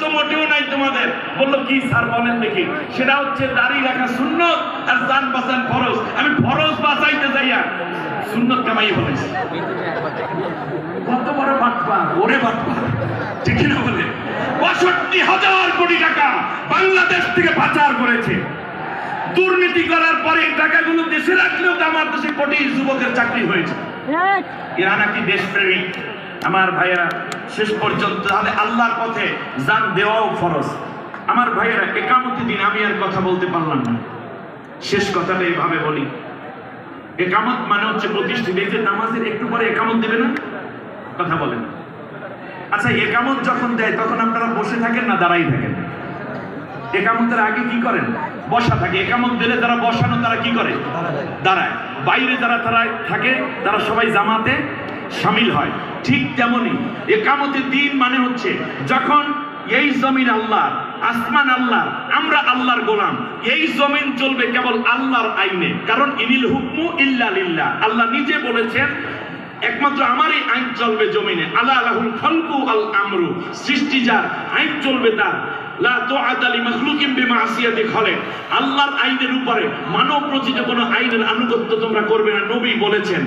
তো মোটেও নাই তোমাদের। বলল কি স্যার বলেন দেখি? সেটা হচ্ছে দাড়ি রাখা সুন্নত আর জান বাঁচান ফরজ। আমি ফরজ বাঁচাইতে যাইয়া সুন্নত কামাই বলেছি কত বড় বাটপা ওরে বাটপা ঠিক না বলে। পঁয়ষট্টি হাজার কোটি টাকা বাংলাদেশ থেকে পাচার করেছে। দুর্নীতি করার পরে এই টাকাগুলো দেশে রাখলেও তো আমার দেশে কোটি যুবকের চাকরি হয়েছে। এরা নাকি দেশপ্রেমিক। আমার ভাইয়েরা, শেষ পর্যন্ত তাহলে আল্লাহর পথে জান দেওয়াও ফরজ। আমার ভাইয়েরা, একামতি দিন আমি আর কথা বলতে পারলাম না। শেষ কথাটা এইভাবে বলি। একামত মানে হচ্ছে প্রতিষ্ঠিত, এই যে নামাজের একটু পরে একামত দেবে না? কথা বলেন আচ্ছা একামত যখন দেয়, তখন আপনারা বসে থাকেন না দাঁড়াই থাকেন? একামতের আগে কি করেন? বসা থাকে। একামত দিলে যারা বসানো, তারা কি করে? দাঁড়ায়। বাইরে যারা তারা থাকে, তারা সবাই জামাতে সামিল হয়। ঠিক তেমনি একামতের দিন মানে হচ্ছে যখন এই জমিন আল্লাহ, আসমান আল্লাহ, আমরা আল্লাহর গোলাম, এই জমিন চলবে কেবল আল্লাহর আইনে। কারণ ইনিল হুকমু ইল্লা লিল্লাহ। আল্লাহ নিজে বলেছেন, একমাত্র আমারই আইন চলবে জমিনে। আল্লাহ আলাহুল খলকু আল আমরু। সৃষ্টি যার আইন চলবে তার। আল্লাহর আনুগত্য তোমরা করবে না, নবী বলেছেন।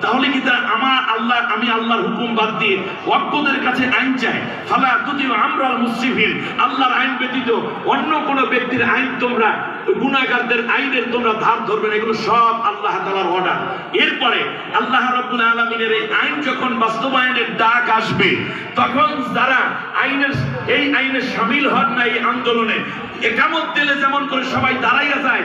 তাহলে কি আমার আল্লাহ, আমি আল্লাহর হুকুম বাদ দিয়ে ওয়াক্কদের কাছে আইন চায়? ফালা তুতিউ আল্লাহর আইন ব্যতীত অন্য কোন ব্যক্তির আইন তোমরা গুনাহগারদের আইনের তোমরা ধার ধরবে না, এগুলো সব আল্লাহ তালার অর্ডার এরপরে আল্লাহ রব্বুল আলমিনের এই আইন যখন বাস্তবায়নের ডাক আসবে, তখন যারা আইনের, এই আইনে সামিল হন না এই আন্দোলনে, একামত দিলে যেমন করে সবাই দাঁড়াইয়া যায়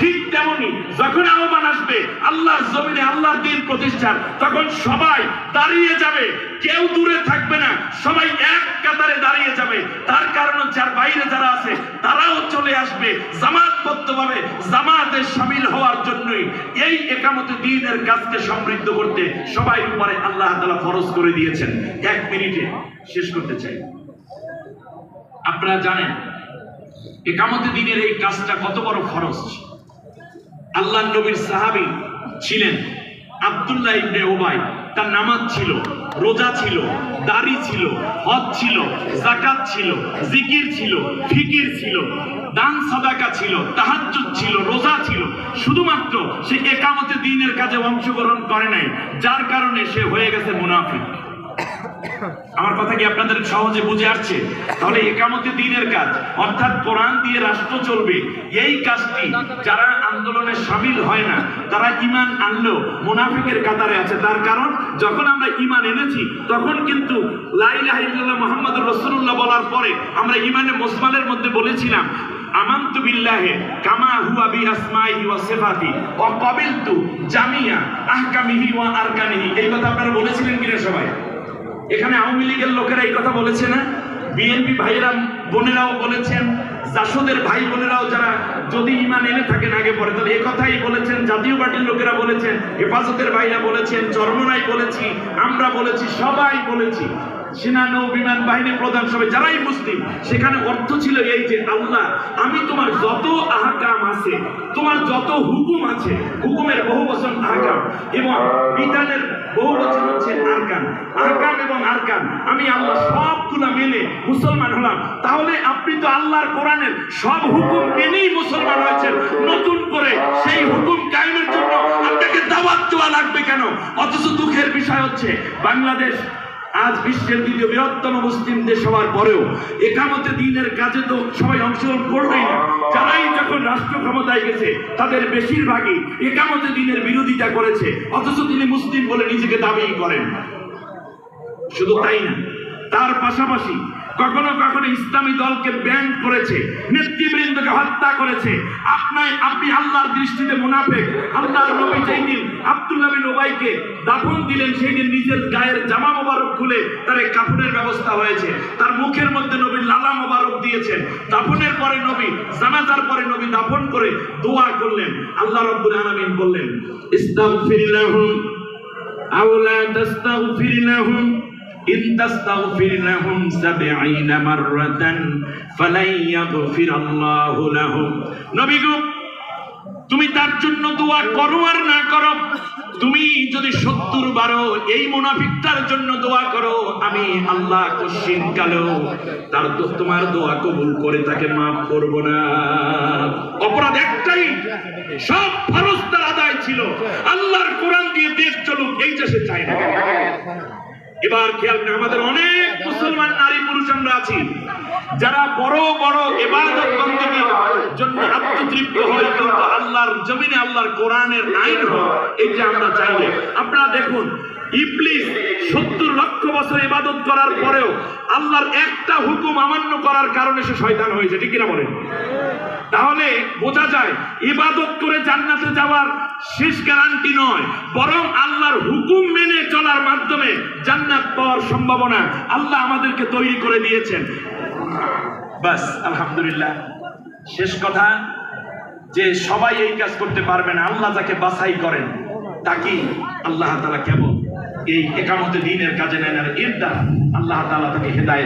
ঠিক তেমনি যখন আহ্বান আসবে আল্লাহ জমিনে আল্লাহর দিন প্রতিষ্ঠার, তখন সবাই দাঁড়িয়ে যাবে। কেউ দূরে থাকবে না, সবাই এক কাতারে দাঁড়িয়ে যাবে। তার কারণ আর বাইরে যারা আছে, তারাও চলে আসবে। জামাতবদ্ধভাবে জামাতে শামিল হওয়ার জন্যই এই একামতে দিনের কাজকে সমৃদ্ধ করতে সবাই উপরে আল্লাহ তাআলা ফরজ করে দিয়েছেন। এক মিনিটে শেষ করতে চাই। আপনারা জানেন একামতে দিনের এই কাজটা কত বড় ফরজ আল্লাহ নবীর সাহাবী ছিলেন আব্দুল্লাহ ইবনে ওবাই তার নামাজ ছিল, রোজা ছিল, দাড়ি ছিল, হজ ছিল জাকাত ছিল, জিকির ছিল, ফিকির ছিল, দান সদাকা ছিল, তাহাজ্জুদ ছিল, রোজা ছিল। শুধুমাত্র সে একামতে দিনের কাজে অংশগ্রহণ করে নাই, যার কারণে সে হয়ে গেছে মুনাফিক। আমার কথা কি আপনাদের সহজে বুঝে আসছে? তাহলে একামতে দিনের কাজ, অর্থাৎ কোরআন দিয়ে রাষ্ট্র চলবে, এই কাজটি যারা আন্দোলনে সামিল হয় না, তারা ইমান আনলেও মুনাফিকের কাতারে আছে। তার কারণ, যখন আমরা ইমান এনেছি, তখন কিন্তু লাইলাহ ইল্লাল্লাহ মুহাম্মাদুর রাসূলুল্লাহ বলার পরে আমরা ইমানে মুসমানের মধ্যে বলেছিলাম, আমান্তু বিল্লাহে কামা হুয়া বি আসমাইহি ওয়া সিফাতি ওয়া কাবিলতু জামিয়া আহকামিহি ওয়া আরকানিহি। এই কথা আপনারা বলেছিলেন কিনা সবাই? এখানে আওয়ামী লীগের লোকেরা এই কথা বলেছে না? বিএনপি ভাইয়েরা বোনেরাও বলেছেন, জাসদের ভাই বোনেরাও যারা যদি ইমান এনে থাকেন, আগে পরে। তাহলে এ কথাই বলেছেন, জাতীয় পার্টির লোকেরা বলেছেন, হেফাজতের ভাইরা বলেছেন, চরমনাই বলেছি, আমরা বলেছি, সবাই বলেছি। সেনা নৌ বিমান বাহিনী প্রধান সবাই, যারাই মুসলিম, সেখানে অর্থ ছিল এই যে, আল্লাহ, আমি তোমার যত আহকাম আছে, তোমার যত হুকুম আছে, হুকুমের বহু বচন আহকাম, এবং বিধানের বহু মেনে মুসলমান হলাম। তাহলে আপনি তো আল্লাহর কোরআনের সব হুকুম মেনেই মুসলমান হয়েছেন। নতুন করে সেই হুকুম কায়েমের জন্য আপনাকে দাওয়াত দেওয়া লাগবে কেন? অথচ দুঃখের বিষয় হচ্ছে বাংলাদেশ আজ বিশ্বের দ্বিতীয় বৃহত্তম মুসলিম দেশ হওয়ার পরেও একামতে দিনের কাজে তো সবাই অংশগ্রহণ করলেই না। যারাই যখন রাষ্ট্র ক্ষমতায় গেছে, তাদের বেশিরভাগই একামতে দিনের বিরোধিতা করেছে। অথচ তিনি মুসলিম বলে নিজেকে দাবি করেন। শুধু তাই না, তার পাশাপাশি কখনো কখনো ইসলামী দলকে ব্যান করেছে, নেতৃবৃন্দকে হত্যা করেছে। আপনার আপনি আল্লাহর দৃষ্টিতে মুনাফেক। আল্লাহর নবী যেই দিন আব্দুল্লাহ বিন ওবাইকে দাফন দিলেন, সেই দিন নিজের গায়ের জামা মোবারক খুলে তার কাপড়ের ব্যবস্থা হয়েছে। তার মুখের মধ্যে নবী লালা মোবারক দিয়েছেন। দাফনের পরে নবী, জানাজার পরে নবী দাফন করে দোয়া করলেন। আল্লাহ রব্বুল আলামিন বললেন, ইস্তাগফির লাহুম আও লা তাস্তাগফির লাহুম إن تستغفر لهم سبعين مرة فلن يغفر الله لهم নবী গো তুমি তার জন্য দোয়া করো আর না করো তুমি যদি সত্তর বারো এই মুনাফিকটার জন্য দোয়া করো আমি আল্লাহ কশিন কালো তার তো তোমার দোয়া কবুল করে তাকে মাফ করব না অপরাধ একটাই সব ফরজ তার আদায় ছিল আল্লাহর কোরআন দিয়ে দেশ চলুক এই দেশে চাই না এবার খেয়াল করে, আমাদের অনেক মুসলমান নারী পুরুষ আমরা আছি। যারা বড় বড় এবাদত বন্দীর জন্য আত্মতৃপ্ত হয়, কিন্তু আল্লাহর জমিনে আল্লাহর কোরআনের আইন হয় যে আমরা চাইলে আপনারা দেখুন, ইবলিস সত্তর লক্ষ বছর ইবাদত করার পরেও আল্লাহর একটা হুকুম অমান্য করার কারণে সে শয়তান হয়েছে, ঠিক কিনা বলেন? তাহলে বোঝা যায়, ইবাদত করে জান্নাতে যাওয়ার শেষ গ্যারান্টি নয়, বরং আল্লাহর হুকুম মেনে চলার মাধ্যমে জান্নাত পাওয়ার সম্ভাবনা আল্লাহ আমাদেরকে তৈরি করে দিয়েছেন। বাস, আলহামদুলিল্লাহ। শেষ কথা, যে সবাই এই কাজ করতে পারবে না, আল্লাহ যাকে বাছাই করেন তাকে আল্লাহ তালা কেবল এই একামতে দিনের কাজে নেন, আর এর দ্বারা আল্লাহ তালা তাকে হেদায়েত